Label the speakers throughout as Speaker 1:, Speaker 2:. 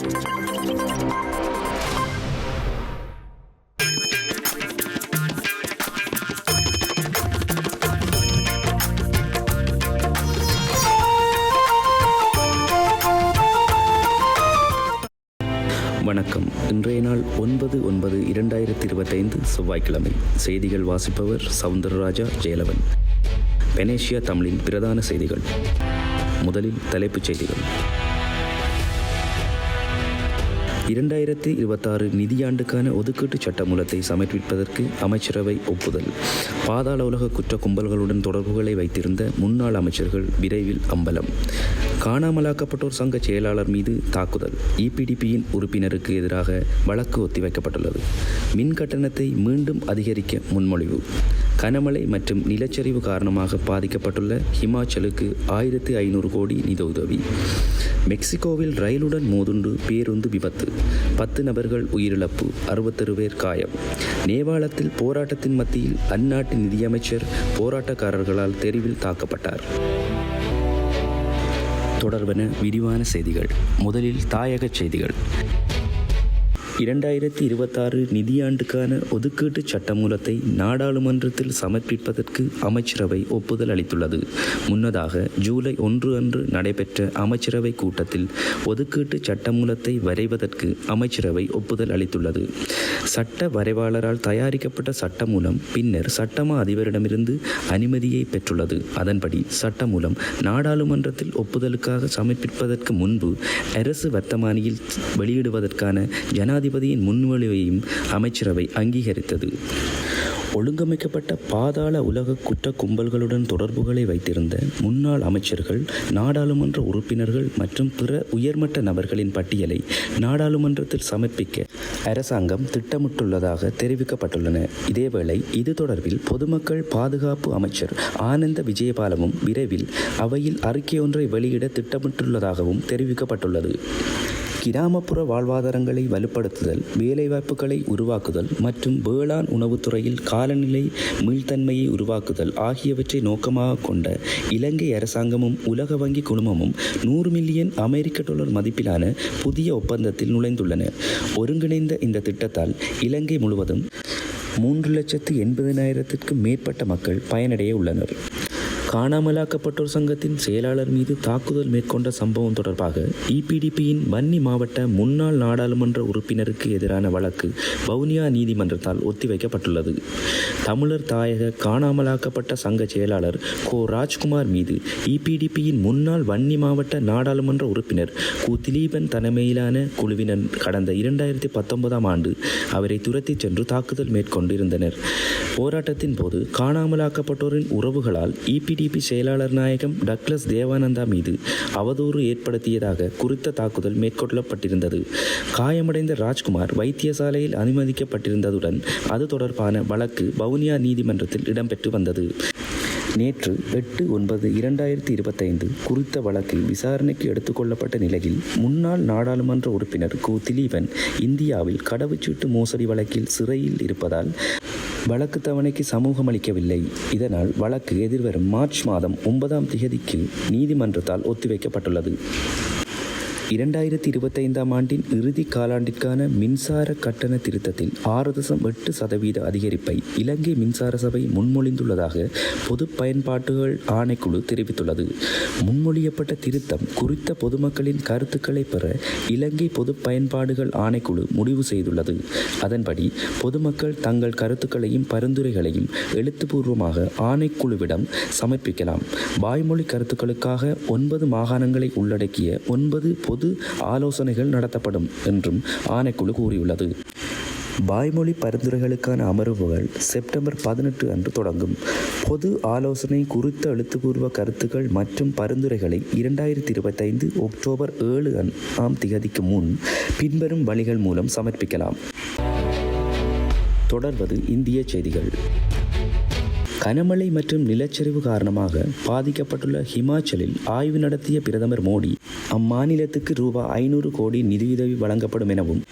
Speaker 1: வணக்கம். இன்றைய நாள் ஒன்பது ஒன்பது இரண்டாயிரத்தி இருபத்தைந்து செவ்வாய்க்கிழமை. செய்திகள் வாசிப்பவர் சவுந்தரராஜா ஜெயலவன் பெனேஷியா தமிழின் பிரதான செய்திகள். முதலில் தலைப்புச் செய்திகள். இரண்டாயிரத்தி இருபத்தாறு நிதியாண்டுக்கான ஒதுக்கீட்டு சட்டமூலத்தை சமர்ப்பிப்பதற்கு அமைச்சரவை ஒப்புதல். பாதாள உலக குற்ற கும்பல்களுடன் தொடர்புகளை வைத்திருந்த முன்னாள் அமைச்சர்கள் விரைவில் அம்பலம். காணாமலாக்கப்பட்டோர் சங்க செயலாளர் மீது தாக்குதல். இபிடிபியின் உறுப்பினருக்கு எதிராக வழக்கு ஒத்திவைக்கப்பட்டுள்ளது. மின் கட்டணத்தை மீண்டும் அதிகரிக்க முன்மொழிவு. கனமழை மற்றும் நிலச்சரிவு காரணமாக பாதிக்கப்பட்டுள்ள ஹிமாச்சலுக்கு ஆயிரத்து ஐநூறு கோடி நிதியுதவி மெக்சிகோவில் ரயிலுடன் மோதுண்டு பேருந்து விபத்து. பத்து நபர்கள் உயிரிழப்பு அறுபத்தொரு பேர் காயம். நேபாளத்தில் போராட்டத்தின் மத்தியில் அந்நாட்டு நிதியமைச்சர் போராட்டக்காரர்களால் தெருவில் தாக்கப்பட்டார். தொடர்பென விரிவான செய்திகள். முதலில் தாயகச் செய்திகள். இரண்டாயிரத்தி இருபத்தாறு நிதியாண்டுக்கான ஒதுக்கீட்டு சட்டமூலத்தை நாடாளுமன்றத்தில் சமர்ப்பிப்பதற்கு அமைச்சரவை ஒப்புதல் அளித்துள்ளது. முன்னதாக ஜூலை ஒன்று அன்று நடைபெற்ற அமைச்சரவை கூட்டத்தில் ஒதுக்கீட்டு சட்டமூலத்தை வரைவதற்கு அமைச்சரவை ஒப்புதல் அளித்துள்ளது. சட்ட வரைவாளரால் தயாரிக்கப்பட்ட சட்டமூலம் பின்னர் சட்டமா அதிபரிடமிருந்து அனுமதியை பெற்றுள்ளது. அதன்படி சட்டமூலம் நாடாளுமன்றத்தில் ஒப்புதலுக்காக சமர்ப்பிப்பதற்கு முன்பு அரசு வர்த்தமானியில் வெளியிடுவதற்கான ஜனாதிபதி ஜனாதிபதியின் முன்மொழிவையும் அமைச்சரவை அங்கீகரித்தது. ஒழுங்கமைக்கப்பட்ட பாதாள உலக குற்ற கும்பல்களுடன் தொடர்புகளை வைத்திருந்த முன்னாள் அமைச்சர்கள் நாடாளுமன்ற உறுப்பினர்கள் மற்றும் பிற உயர்மட்ட நபர்களின் பட்டியலை நாடாளுமன்றத்தில் சமர்ப்பிக்க அரசாங்கம் திட்டமிட்டுள்ளதாக தெரிவிக்கப்பட்டுள்ளன. இதேவேளை இது தொடர்பில் பொதுமக்கள் பாதுகாப்பு அமைச்சர் ஆனந்த விஜயபாலமும் விரைவில் அவையில் அறிக்கை ஒன்றை வெளியிட திட்டமிட்டுள்ளதாகவும் தெரிவிக்கப்பட்டுள்ளது. கிராமப்புற வாழ்வாதாரங்களை வலுப்படுத்துதல் வேலைவாய்ப்புகளை உருவாக்குதல் மற்றும் வேளாண் உணவுத்துறையில் காலநிலை மீள்தன்மையை உருவாக்குதல் ஆகியவற்றை நோக்கமாக கொண்ட இலங்கை அரசாங்கமும் உலக வங்கி குழுமமும் நூறு மில்லியன் அமெரிக்க டாலர் மதிப்பிலான புதிய ஒப்பந்தத்தில் நுழைந்துள்ளன. ஒருங்கிணைந்த இந்த திட்டத்தால் இலங்கை முழுவதும் மூன்று லட்சத்து எண்பதினாயிரத்திற்கும் மேற்பட்ட மக்கள் பயனடைய உள்ளனர். காணாமலாக்கப்பட்டோர் சங்கத்தின் செயலாளர் மீது தாக்குதல் மேற்கொண்ட சம்பவம் தொடர்பாக இபிடிபியின் வன்னி மாவட்ட முன்னாள் நாடாளுமன்ற உறுப்பினருக்கு எதிரான வழக்கு வவுனியா நீதிமன்றத்தால் ஒத்திவைக்கப்பட்டுள்ளது. தமிழர் தாயக காணாமலாக்கப்பட்ட சங்க செயலாளர் கோ. ராஜ்குமார் மீது இபிடிபியின் முன்னாள் வன்னி மாவட்ட நாடாளுமன்ற உறுப்பினர் கு. திலீபன் தலைமையிலான குழுவினர் கடந்த இரண்டாயிரத்தி பத்தொன்பதாம் ஆண்டு அவரை துரத்திச் சென்று தாக்குதல் மேற்கொண்டிருந்தனர். போராட்டத்தின் போது காணாமலாக்கப்பட்டோரின் உறவுகளால் இபிடி டிடிபி செயலாளர் நாயகம் டக்ளஸ் தேவானந்தா மீது அவதூறு ஏற்படுத்தியதாக குறித்த தாக்குதல் மேற்கொள்ளப்பட்டிருந்தது. காயமடைந்த ராஜ்குமார் வைத்தியசாலையில் அனுமதிக்கப்பட்டிருந்ததுடன் அது தொடர்பான வழக்கு வவுனியா நீதிமன்றத்தில் இடம்பெற்று வந்தது. நேற்று எட்டு ஒன்பது இரண்டாயிரத்தி இருபத்தைந்து குறித்த வழக்கில் விசாரணைக்கு எடுத்துக்கொள்ளப்பட்ட நிலையில் முன்னாள் நாடாளுமன்ற உறுப்பினர் கு. திலீபன் இந்தியாவில் கடவுச்சீட்டு மோசடி வழக்கில் சிறையில் இருப்பதால் வழக்கு தவணைக்கு சமூகம் அளிக்கவில்லை. இதனால் வழக்கு எதிர்வரும் மார்ச் மாதம் ஒன்பதாம் திகதிக்கு நீதிமன்றத்தால் ஒத்திவைக்கப்பட்டுள்ளது. இரண்டாயிரத்தி இருபத்தைந்தாம் ஆண்டின் இறுதி காலாண்டிற்கான மின்சார கட்டண திருத்தத்தில் ஆறு தசம் எட்டு சதவீத அதிகரிப்பை இலங்கை மின்சார சபை முன்மொழிந்துள்ளதாக பொது பயன்பாட்டுகள் ஆணைக்குழு தெரிவித்துள்ளது. முன்மொழியப்பட்ட திருத்தம் குறித்த பொதுமக்களின் கருத்துக்களை பெற இலங்கை பொது பயன்பாடுகள் ஆணைக்குழு முடிவு செய்துள்ளது. அதன்படி பொதுமக்கள் தங்கள் கருத்துக்களையும் பரிந்துரைகளையும் எழுத்துப்பூர்வமாக ஆணைக்குழுவிடம் சமர்ப்பிக்கலாம். வாய்மொழி கருத்துக்களுக்காக ஒன்பது மாகாணங்களை உள்ளடக்கிய ஒன்பது பொது போது ஆலோசனைகள் நடத்தப்படும் என்றும் ஆணைக்குழு கூறியுள்ளது. வாய்மொழி பரிந்துரைகளுக்கான அமர்வுகள் செப்டம்பர் பதினெட்டு அன்று தொடங்கும். பொது ஆலோசனை குறித்த எழுத்துப்பூர்வ கருத்துக்கள் மற்றும் பரிந்துரைகளை இரண்டாயிரத்தி இருபத்தைந்து அக்டோபர் ஏழு ஆம் திகதிக்கு முன் பின்வரும் வழிகள் மூலம் சமர்ப்பிக்கலாம். தொடர்வது இந்திய செய்திகள். கனமழை மற்றும் நிலச்சரிவு காரணமாக பாதிக்கப்பட்டுள்ள ஹிமாச்சலில் ஆய்வு நடத்திய பிரதமர் மோடி அம்மாநிலத்துக்கு ரூபாய் ஐநூறு கோடி நிதியுதவி வழங்கப்படும் எனவும்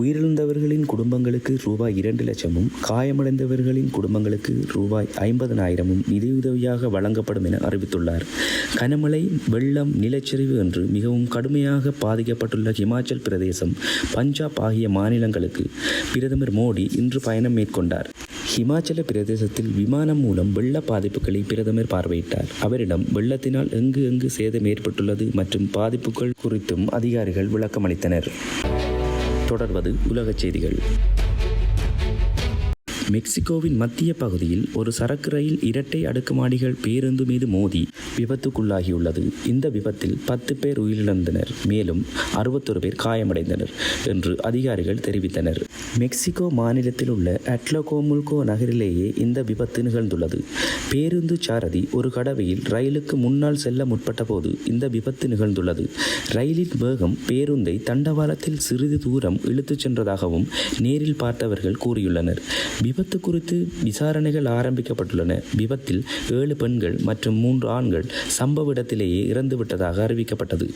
Speaker 1: உயிரிழந்தவர்களின் குடும்பங்களுக்கு ரூபாய் இரண்டு லட்சமும் காயமடைந்தவர்களின் குடும்பங்களுக்கு ரூபாய் ஐம்பதனாயிரமும் நிதியுதவியாக வழங்கப்படும் என அறிவித்துள்ளார். கனமழை வெள்ளம் நிலச்சரிவு என்று மிகவும் கடுமையாக பாதிக்கப்பட்டுள்ள ஹிமாச்சல் பிரதேசம் பஞ்சாப் ஆகிய மாநிலங்களுக்கு பிரதமர் மோடி இன்று பயணம் மேற்கொண்டார். ஹிமாச்சல பிரதேசத்தில் விமானம் மூலம் வெள்ள பாதிப்புகளை பிரதமர் பார்வையிட்டார். அவரிடம் வெள்ளத்தினால் எங்கு எங்கு சேதம் ஏற்பட்டுள்ளது மற்றும் பாதிப்புகள் குறித்தும் அதிகாரிகள் விளக்கமளித்தனர். தொடர்வது உலகச் செய்திகள். மெக்சிகோவின் மத்திய பகுதியில் ஒரு சரக்கு ரயில் இரட்டை அடுக்குமாடிகள் பேருந்து மீது மோதி விபத்துக்குள்ளாகியுள்ளது. இந்த விபத்தில் பத்து பேர் உயிரிழந்தனர். மேலும் அறுபத்தொரு பேர் காயமடைந்தனர் என்று அதிகாரிகள் தெரிவித்தனர். மெக்சிகோ மாநிலத்தில் உள்ள அட்லகோமுல்கோ நகரிலேயே இந்த விபத்து நிகழ்ந்துள்ளது. பேருந்து சாரதி ஒரு கடவையில் ரயிலுக்கு முன்னால் செல்ல முற்பட்ட போது இந்த விபத்து நிகழ்ந்துள்ளது. ரயிலின் வேகம் பேருந்தை தண்டவாளத்தில் சிறிது தூரம் இழுத்துச் சென்றதாகவும் நேரில் பார்த்தவர்கள் கூறியுள்ளனர். விபத்து குறித்து விசாரணைகள் ஆரம்பிக்கப்பட்டுள்ளன. விபத்தில் ஏழு பெண்கள் மற்றும் மூன்று ஆண்கள் சம்பவ இடத்திலேயே இறந்துவிட்டதாக அறிவிக்கப்பட்டது.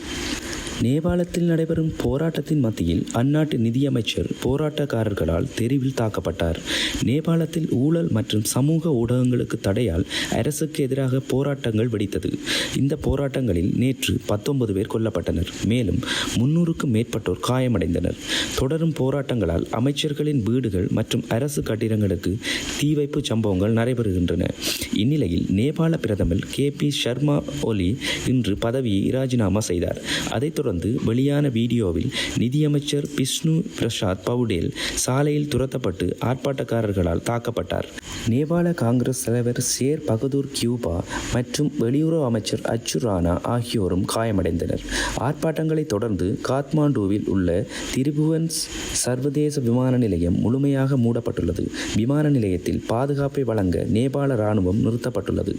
Speaker 1: நேபாளத்தில் நடைபெறும் போராட்டத்தின் மத்தியில் அந்நாட்டு நிதியமைச்சர் போராட்டக்காரர்களால் தெருவில் தாக்கப்பட்டார். நேபாளத்தில் ஊழல் மற்றும் சமூக ஊடகங்களுக்கு தடையால் அரசுக்கு எதிராக போராட்டங்கள் வெடித்தது. இந்த போராட்டங்களில் நேற்று பத்தொன்பது பேர் கொல்லப்பட்டனர். மேலும் முன்னூறுக்கும் மேற்பட்டோர் காயமடைந்தனர். தொடரும் போராட்டங்களால் அமைச்சர்களின் வீடுகள் மற்றும் அரசு கட்டிடங்களுக்கு தீ வைப்பு சம்பவங்கள் நடைபெறுகின்றன. இந்நிலையில் நேபாள பிரதமர் கே பி சர்மா ஒலி இன்று பதவியை ராஜினாமா செய்தார். அதைத் தொடர்ந்து வெளியான வீடியோவில் நிதியமைச்சர் பிஷ்ணு பிரசாத் பவுடேல் சாலையில் துரத்தப்பட்டு ஆர்ப்பாட்டக்காரர்களால் தாக்கப்பட்டார். நேபாள காங்கிரஸ் தலைவர் ஷேர் பகதூர் கியூபா மற்றும் வெளியுறவு அமைச்சர் அச்சு ராணா ஆகியோரும் காயமடைந்தனர். ஆர்ப்பாட்டங்களை தொடர்ந்து காத்மாண்டுவில் உள்ள திரிபுவன்ஸ் சர்வதேச விமான நிலையம் முழுமையாக மூடப்பட்டுள்ளது. விமான நிலையத்தில் பாதுகாப்பை வழங்க நேபாள இராணுவம் நிறுத்தப்பட்டுள்ளது.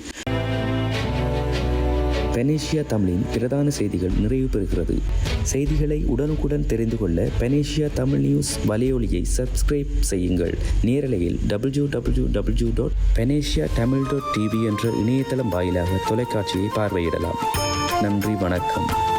Speaker 1: பெனேஷியா தமிழின் பிரதான செய்திகள் நிறைவு பெறுகிறது. செய்திகளை உடனுக்குடன் தெரிந்து கொள்ள பெனேஷியா தமிழ் நியூஸ் வலையொலியை சப்ஸ்கிரைப் செய்யுங்கள். நேரலையில் W W W dot Panacea Tamil dot TV என்ற இணையதளம் வாயிலாக தொலைக்காட்சியை பார்வையிடலாம். நன்றி வணக்கம்.